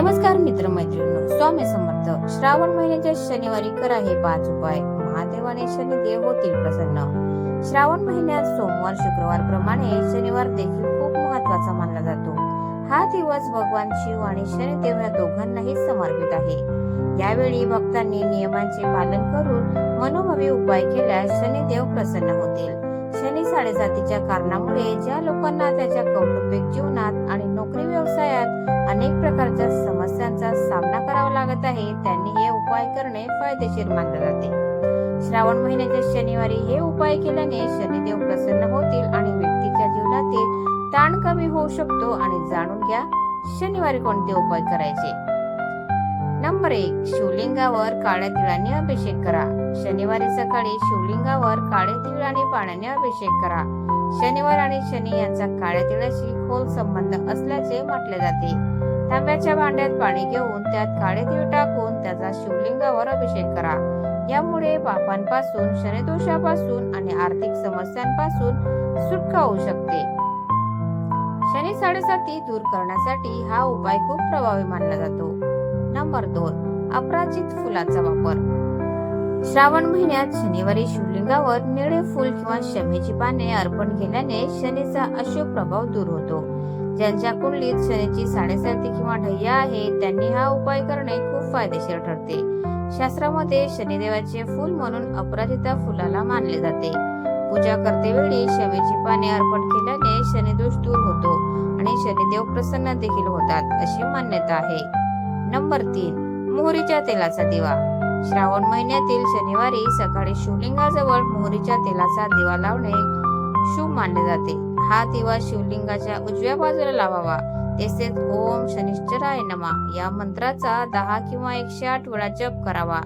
नमस्कार मित्र मैत्रिणींनो स्वामी समर्थ. श्रावण महिन्याच्या शनिवारी करा हे पाच उपाय. महादेवाने शनिदेव होतील प्रसन्न. श्रावण महिन्यात सोमवार शुक्रवार प्रमाणे शनिवार देखील खूप महत्त्वाचा मानला जातो. हा दिवस भगवान शिव आणि शनिदेव या दोघांनाही समर्पित आहे. यावेळी भक्तांनी नियमांचे पालन करून मनोभावी उपाय केल्यास शनिदेव प्रसन्न होतील. शनी साडेसातीच्या कारणामुळे ज्या लोकांना त्याच्या कौटुंबिक जीवनात आणि नोकरी व्यवसायात अनेक प्रकारच्या करावा आहे त्यांनी हे उपाय करणे फायदेशीर मानले जाते. श्रावण महिन्याच्या शनिवारी हे उपाय केल्याने शनिदेव प्रसन्न होतील आणि व्यक्तीच्या जीवनातील ताण कमी होऊ शकतो आणि जाणून घ्या शनिवारी कोणते उपाय करायचे. नंबर एक शिवलिंगावर काळ्या तिळाने अभिषेक करा. शनिवारी सकाळी शिवलिंगावर काळे तिळ आणि पाण्याने अभिषेक करा. शनिवार आणि शनी यांचा काळ्या तिळाशी खोल संबंध असल्याचे म्हटले जाते. तांब्याच्या भांड्यात पाणी घेऊन त्यात काळे तीळ टाकून त्याचा शिवलिंगावर अभिषेक करा. यामुळे पापांपासून शनिदोषापासून आणि आर्थिक समस्यांपासून सुटका होऊ शकते. शनी साडेसाती दूर करण्यासाठी हा उपाय खूप प्रभावी मानला जातो. नंबर दोन अपराजित फुलाचा वापर. श्रावण महिन्यात शनिवारी शिवलिंगावर निळे फुल किंवा शमीची पाने अर्पण केल्याने शनीचा अशुभ प्रभाव दूर होतो. ज्यांच्या कुंडलीत शनीची साडेसाती किंवा ढय्या आहे त्यांनी हा उपाय करणे खूप फायदेशीर ठरते. शास्त्रामध्ये शनिदेवाचे फूल म्हणून अपराजिता फुलाला मानले जाते. पूजा करते वेळी शमीची पाने अर्पण केल्याने शनिदोष दूर होतो आणि शनिदेव प्रसन्न देखील होतात अशी मान्यता आहे. नंबर तीन मोहरीच्या तेलाचा दिवा. श्रावण महिन्यातील शनिवारी सकाळी शिवलिंगाजवळ मोहरीच्या तेलाचा दिवा लावणे शुभ मानले जाते. हा दिवा शिवलिंगाच्या उजव्या बाजूला लावावा. तसेच ओम शनिश्चराय नमा. या मंत्राचा दहा किंवा एकशे आठ वेळा जप करावा.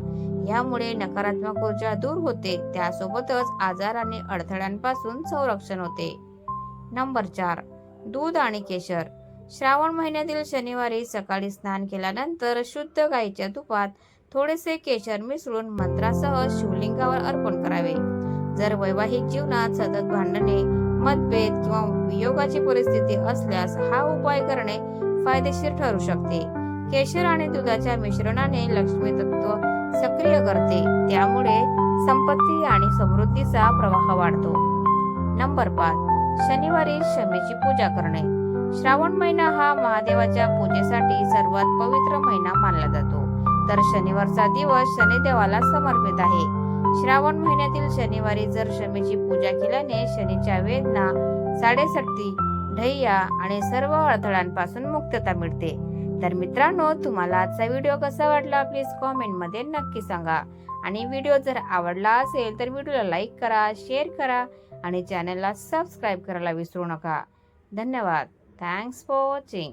यामुळे नकारात्मक ऊर्जा दूर होते. त्यासोबतच आजार आणि अडथळ्यांपासून संरक्षण होते. नंबर चार. दूध आणि केशर. श्रावण महिन्यातील शनिवारी सकाळी स्नान केल्यानंतर शुद्ध गाईच्या तुपात थोडेसे केशर मिसळून मंत्रासह शिवलिंगावर अर्पण करावे. जर वैवाहिक जीवनात सतत भांडणे मतभेद किंवा वियोगाची परिस्थिती असल्यास हा उपाय करणे फायदेशीर ठरू शकते. केशर आणि दुधाच्या मिश्रणाने लक्ष्मी तत्व सक्रिय करते. त्यामुळे संपत्ती आणि समृद्धीचा प्रवाह वाढतो. नंबर पाच. शनिवारी शमीची पूजा करणे. श्रावण महिना हा महादेवाच्या पूजेसाठी सर्वात पवित्र महिना मानला जातो. तर शनिवारचा दिवस शनिदेवाला समर्पित आहे. श्रावण महिन्यातील शनिवारी जर शमीची पूजा केल्याने शनीच्या वेदना साडेसट्टी ढैया आणि सर्व अडथळ्यांपासून मुक्तता मिळते. तर मित्रांनो तुम्हाला आजचा व्हिडिओ कसा वाटला प्लीज कॉमेंटमध्ये नक्की सांगा. आणि व्हिडिओ जर आवडला असेल तर व्हिडिओला लाईक करा शेअर करा आणि चॅनलला सबस्क्राईब करायला विसरू नका. धन्यवाद. Thanks for watching